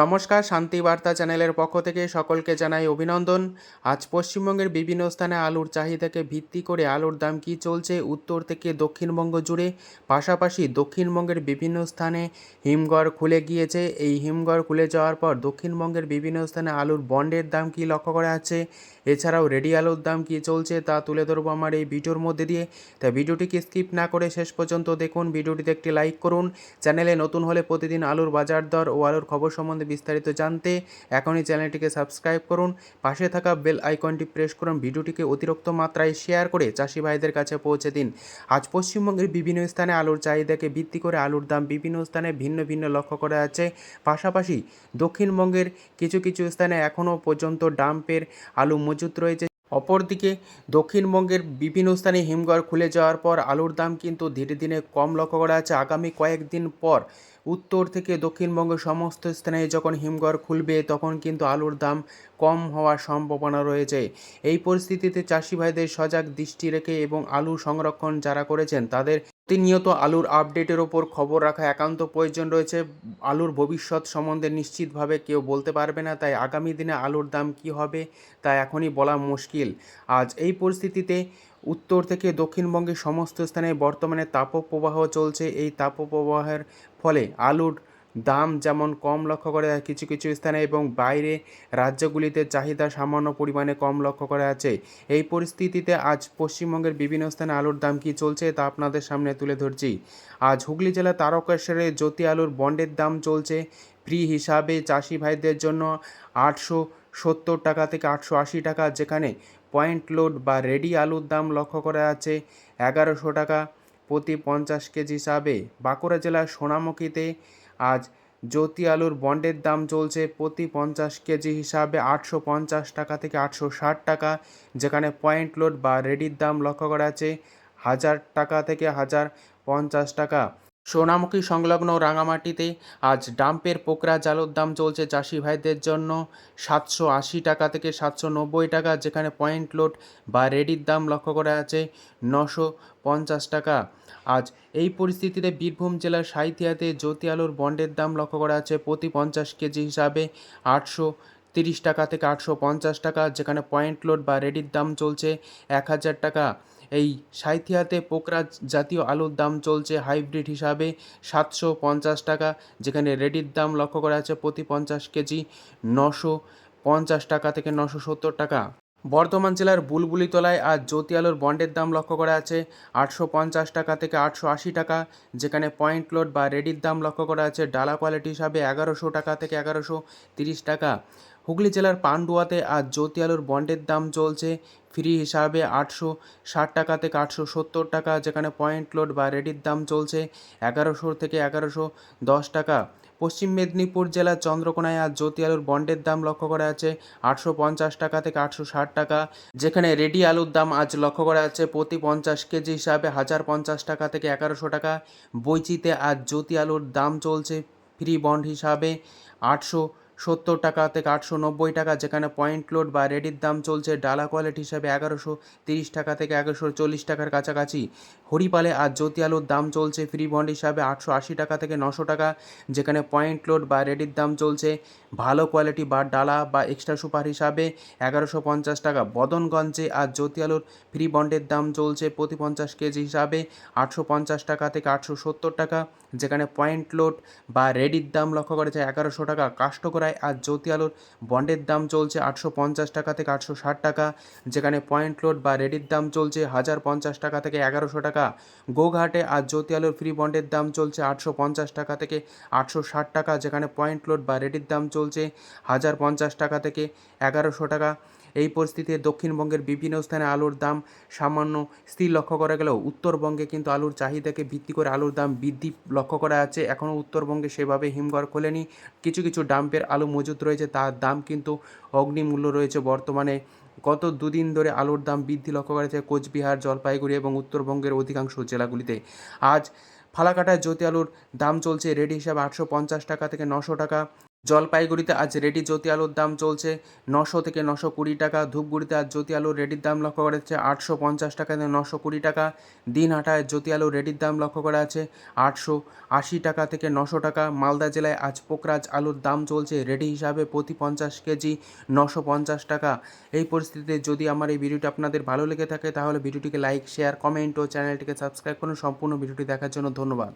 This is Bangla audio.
নমস্কার, শান্তি বার্তা চ্যানেলের পক্ষ থেকে সকলকে জানাই অভিনন্দন। আজ পশ্চিমবঙ্গের বিভিন্ন স্থানে আলুর চাহিদাকে ভিত্তি করে আলুর দাম কী চলছে উত্তর থেকে দক্ষিণবঙ্গ জুড়ে? পাশাপাশি দক্ষিণবঙ্গের বিভিন্ন স্থানে হিমঘর খুলে গিয়েছে। এই হিমঘর খুলে যাওয়ার পর দক্ষিণবঙ্গের বিভিন্ন স্থানে আলুর বন্ডের দাম কী লক্ষ্য করা যাচ্ছে? এছাড়াও রেডি আলুর দাম কী চলছে তা তুলে ধরবো আমার এই ভিডিওর মধ্যে দিয়ে। তাই ভিডিওটিকে স্কিপ না করে শেষ পর্যন্ত দেখুন। ভিডিওটিতে একটি লাইক করুন। চ্যানেলে নতুন হলে প্রতিদিন আলুর বাজার দর ও আলুর খবর সম্বন্ধে বিস্তারিত জানতে এখনই চ্যানেলটিকে সাবস্ক্রাইব করুন। পাশে থাকা বেল আইকনটি প্রেস করুন। ভিডিওটিকে অতিরিক্ত মাত্রায় শেয়ার করে চাষি ভাইদের কাছে পৌঁছে দিন। আজ পশ্চিমবঙ্গের বিভিন্ন স্থানে আলুর চাহিদাকে ভিত্তি করে আলুর দাম বিভিন্ন স্থানে ভিন্ন ভিন্ন লক্ষ্য করা যাচ্ছে পাশাপাশি দক্ষিণবঙ্গের কিছু কিছু স্থানে এখনও পর্যন্ত ডাম্পের আলু মজুত রয়েছে। অপরদিকে, দক্ষিণবঙ্গের বিভিন্ন স্থানে হিমঘর খুলে যাওয়ার পর আলুর দাম কিন্তু ধীরে ধীরে কম লক্ষ্য করা আছে আগামী কয়েকদিন পর উত্তর থেকে দক্ষিণবঙ্গের সমস্ত স্থানে যখন হিমঘর খুলবে, তখন কিন্তু আলুর দাম কম হওয়ার সম্ভাবনা রয়েছে। এই পরিস্থিতিতে চাষি ভাইদের সজাগ দৃষ্টি রেখে এবং আলু সংরক্ষণ যারা করেছেন, তাদের প্রতিনিয়ত আলুর আপডেটের ওপর খবর রাখা একান্ত প্রয়োজন রয়েছে। আলুর ভবিষ্যৎ সম্বন্ধে নিশ্চিতভাবে কেউ বলতে পারবে না, তাই আগামী দিনে আলুর দাম কি হবে তা এখনই বলা মুশকিল। আজ এই পরিস্থিতিতে উত্তর থেকে দক্ষিণবঙ্গের সমস্ত স্থানে বর্তমানে তাপপ্রবাহ চলছে। এই তাপপ্রবাহের ফলে আলুর দাম যেমন কম লক্ষ্য করা যায় কিছু কিছু স্থানে এবং বাইরে রাজ্যগুলিতে চাহিদা সামান্য পরিমাণে কম লক্ষ্য করা যাচ্ছে। এই পরিস্থিতিতে আজ পশ্চিমবঙ্গের বিভিন্ন স্থানে আলুর দাম কী চলছে তা আপনাদের সামনে তুলে ধরছি। আজ হুগলি জেলা তারকেশ্বরে জ্যোতি আলুর বন্ডের দাম চলছে। ফ্রি হিসাবে চাষি ভাইদের জন্য আটশো সত্তর টাকা থেকে আটশো আশি টাকা, যেখানে পয়েন্ট লোড বা রেডি আলুর দাম লক্ষ্য করা আছে এগারোশো টাকা প্রতি পঞ্চাশ কেজি হিসাবে। বাঁকুড়া জেলার সোনামুখীতে আজ জ্যোতি আলুর বন্ডের দাম চলছে প্রতি পঞ্চাশ কেজি হিসাবে আটশো পঞ্চাশ টাকা থেকে আটশো ষাট টাকা, যেখানে পয়েন্ট লোড বা রেডির দাম লক্ষ্য করা আছে হাজার টাকা থেকে হাজার পঞ্চাশ টাকা। সোনামুখী সংলগ্ন রাঙামাটিতে আজ ডাম্পের পোকরা জালুর দাম চলছে চাষি ভাইদের জন্য সাতশো আশি টাকা থেকে সাতশো নব্বই টাকা, যেখানে পয়েন্ট লোড বা রেডির দাম লক্ষ্য করা আছে নশো পঞ্চাশ টাকা। আজ এই পরিস্থিতিতে বীরভূম জেলার সাঁইথিয়াতে জ্যোতি আলুর বন্ডের দাম লক্ষ্য করা আছে প্রতি পঞ্চাশ কেজি হিসাবে আটশো তিরিশ টাকা থেকে আটশো পঞ্চাশ টাকা, যেখানে পয়েন্ট লোড বা রেডির দাম চলছে এক হাজার টাকা। এই সাঁইথিয়াতে পোকরা জাতীয় আলুর দাম চলছে হাইব্রিড হিসাবে সাতশো পঞ্চাশ টাকা, যেখানে রেডির দাম লক্ষ্য করা আছে প্রতি পঞ্চাশ কেজি নশো পঞ্চাশ টাকা থেকে নশো সত্তর টাকা। বর্ধমান জেলার বুলবুলিতলায় আজ জ্যোতি আলুর বন্ডের দাম লক্ষ্য করা আছে আটশো পঞ্চাশ টাকা থেকে আটশো আশি টাকা, যেখানে পয়েন্ট লোড বা রেডির দাম লক্ষ্য করা আছে ডালা কোয়ালিটি হিসাবে এগারোশো টাকা থেকে এগারোশো তিরিশ টাকা। হুগলি জেলার পান্ডুয়াতে আজ জ্যোতি আলুর বন্ডের দাম চলছে। ফ্রি হিসাবে আটশো ষাট টাকা থেকে আটশো সত্তর টাকা, যেখানে পয়েন্ট লোড বা রেডির দাম চলছে এগারোশো থেকে এগারোশো দশ টাকা। পশ্চিম মেদিনীপুর জেলার চন্দ্রকোনায় আজ জ্যোতি আলুর বন্ডের দাম লক্ষ্য করা আছে আটশো পঞ্চাশ টাকা থেকে আটশো ষাট টাকা, যেখানে রেডি আলুর দাম আজ লক্ষ্য করা যাচ্ছে প্রতি পঞ্চাশ কেজি হিসাবে হাজার পঞ্চাশ টাকা থেকে এগারোশো টাকা। বইচিতে আজ জ্যোতি আলুর দাম চলছে ফ্রি বন্ড হিসাবে আটশো সত্তর টাকা থেকে আটশো নব্বই টাকা, যেখানে পয়েন্ট লোড বা রেডির দাম চলছে ডালা কোয়ালিটি হিসাবে এগারোশো তিরিশ টাকা থেকে এগারোশো চল্লিশ টাকার কাছাকাছি। হরিপালে আর জ্যোতি আলুর দাম চলছে ফ্রি বন্ড হিসাবে আটশো আশি টাকা থেকে নশো টাকা, যেখানে পয়েন্ট লোড বা রেডির দাম চলছে ভালো কোয়ালিটি বা ডালা বা এক্সট্রা সুপার হিসাবে এগারোশো পঞ্চাশ টাকা। বদনগঞ্জে আর জ্যোতি আলুর ফ্রি বন্ডের দাম চলছে প্রতি পঞ্চাশ কেজি হিসাবে আটশো পঞ্চাশ টাকা থেকে আটশো সত্তর টাকা, যেখানে পয়েন্ট লোড বা রেডির দাম লক্ষ্য করেছে এগারোশো টাকা। কাষ্টকরায় আজ জ্যোতি আলুর বন্ডের দাম চলছে আটশো পঞ্চাশ টাকা থেকে আটশো ষাট টাকা, যেখানে পয়েন্ট লোড বা রেডির দাম চলছে হাজার পঞ্চাশ টাকা থেকে এগারোশো টাকা। গোঘাটে আজ জ্যোতি আলুর ফ্রি বন্ডের দাম চলছে আটশো পঞ্চাশ টাকা থেকে আটশো ষাট টাকা, যেখানে পয়েন্ট লোড বা রেডির দাম চলছে হাজার পঞ্চাশ টাকা থেকে এগারোশো টাকা। এই পরিস্থিতিতে দক্ষিণবঙ্গের বিভিন্ন স্থানে আলুর দাম সামান্য স্থির লক্ষ্য করা গেলেও উত্তরবঙ্গে কিন্তু আলুর চাহিদাকে ভিত্তি করে আলুর দাম বৃদ্ধি লক্ষ্য করা যাচ্ছে। এখনও উত্তরবঙ্গে সেভাবে হিমঘর খোলেনি। কিছু কিছু ডাম্পের আলু মজুত রয়েছে, তার দাম কিন্তু অগ্নিমূল্য রয়েছে বর্তমানে। গত দুদিন ধরে আলুর দাম বৃদ্ধি লক্ষ্য করা যাচ্ছে কোচবিহার, জলপাইগুড়ি এবং উত্তরবঙ্গের অধিকাংশ জেলাগুলিতে। আজ ফালাকাটায় জ্যোতি আলুর দাম চলছে রেডি হিসাবে আটশো পঞ্চাশ টাকা থেকে নশো টাকা। জলপাইগুড়িতে আজ রেডি জ্যোতি আলুর দাম চলছে নশো থেকে নশো কুড়ি টাকা। ধূপগুড়িতে আজ জ্যোতি আলুর রেডির দাম লক্ষ্য করা যাচ্ছে আটশো পঞ্চাশ টাকা থেকে নশো কুড়ি টাকা। দিনহাটায় জ্যোতি আলুর রেডির দাম লক্ষ্য করা আছে আটশো আশি টাকা থেকে নশো টাকা। মালদা জেলায় আজ পোকরাজ আলুর দাম চলছে রেডি হিসাবে প্রতি পঞ্চাশ কেজি নশো পঞ্চাশ টাকা। এই পরিস্থিতিতে যদি আমার এই ভিডিওটি আপনাদের ভালো লেগে থাকে তাহলে ভিডিওটিকে লাইক, শেয়ার, কমেন্ট ও চ্যানেলটিকে সাবস্ক্রাইব করুন। সম্পূর্ণ ভিডিওটি দেখার জন্য ধন্যবাদ।